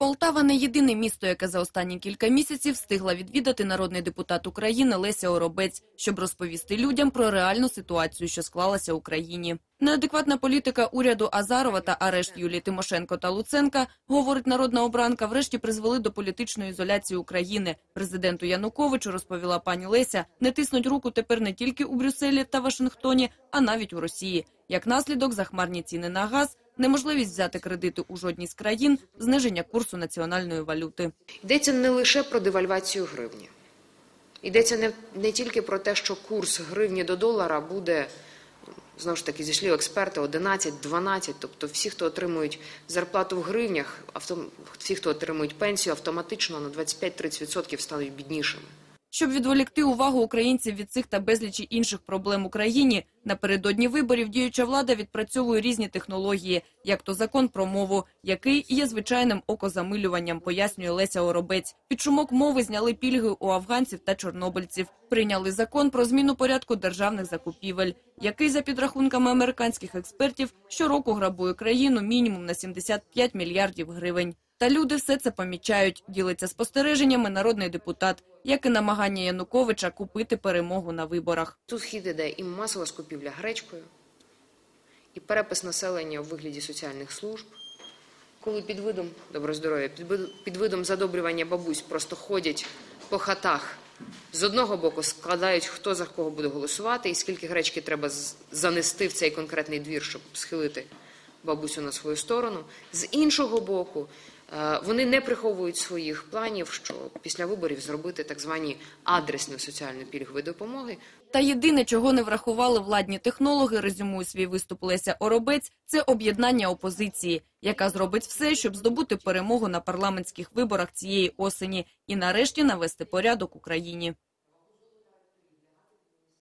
Полтава не єдине місто, яке за останні кілька місяців встигла відвідати народний депутат України Леся Оробець, щоб розповісти людям про реальну ситуацію, що склалася в Україні. Неадекватна політика уряду Азарова та арешт Юлії Тимошенко та Луценка, говорить народна обранка, врешті призвели до політичної ізоляції України. Президенту Януковичу розповіла пані Леся, не тиснуть руку тепер не тільки у Брюсселі та Вашингтоні, а навіть у Росії. Як наслідок, захмарні ціни на газ, неможливість взяти кредити у жодній з країн, зниження курсу національної валюти. Йдеться не лише про девальвацію гривні. Йдеться не, не тільки про те, що курс гривні до долара буде, знову ж таки, зі слів експерта, 11-12, тобто всі, хто отримують зарплату в гривнях, всі, хто отримують пенсію, автоматично на 25-30% стануть біднішими. Щоб відволікти увагу українців від цих та безлічі інших проблем Україні, напередодні виборів діюча влада відпрацьовує різні технології, як то закон про мову, який є звичайним окозамилюванням, пояснює Леся Оробець. Під шумок мови зняли пільги у афганців та чорнобильців. Прийняли закон про зміну порядку державних закупівель, який, за підрахунками американських експертів, щороку грабує країну мінімум на 75 мільярдів гривень. Та люди все це помічають, ділиться спостереженнями народний депутат, як і намагання Януковича купити перемогу на виборах. Тут хід іде і масова скупівля гречкою, і перепис населення у вигляді соціальних служб. Коли під видом добро здоров'я, під, під видом задобрювання бабусь просто ходять по хатах. З одного боку складають, хто за кого буде голосувати, і скільки гречки треба занести в цей конкретний двір, щоб схилити бабусю на свою сторону. З іншого боку, е, вони не приховують своїх планів, що після виборів зробити так звані адресні соціально-пільгові допомоги, Та єдине, чого не врахували владні технологи, резюмує свій виступ Леся Оробець, це об'єднання опозиції, яка зробить все, щоб здобути перемогу на парламентських виборах цієї осені і нарешті навести порядок у країні.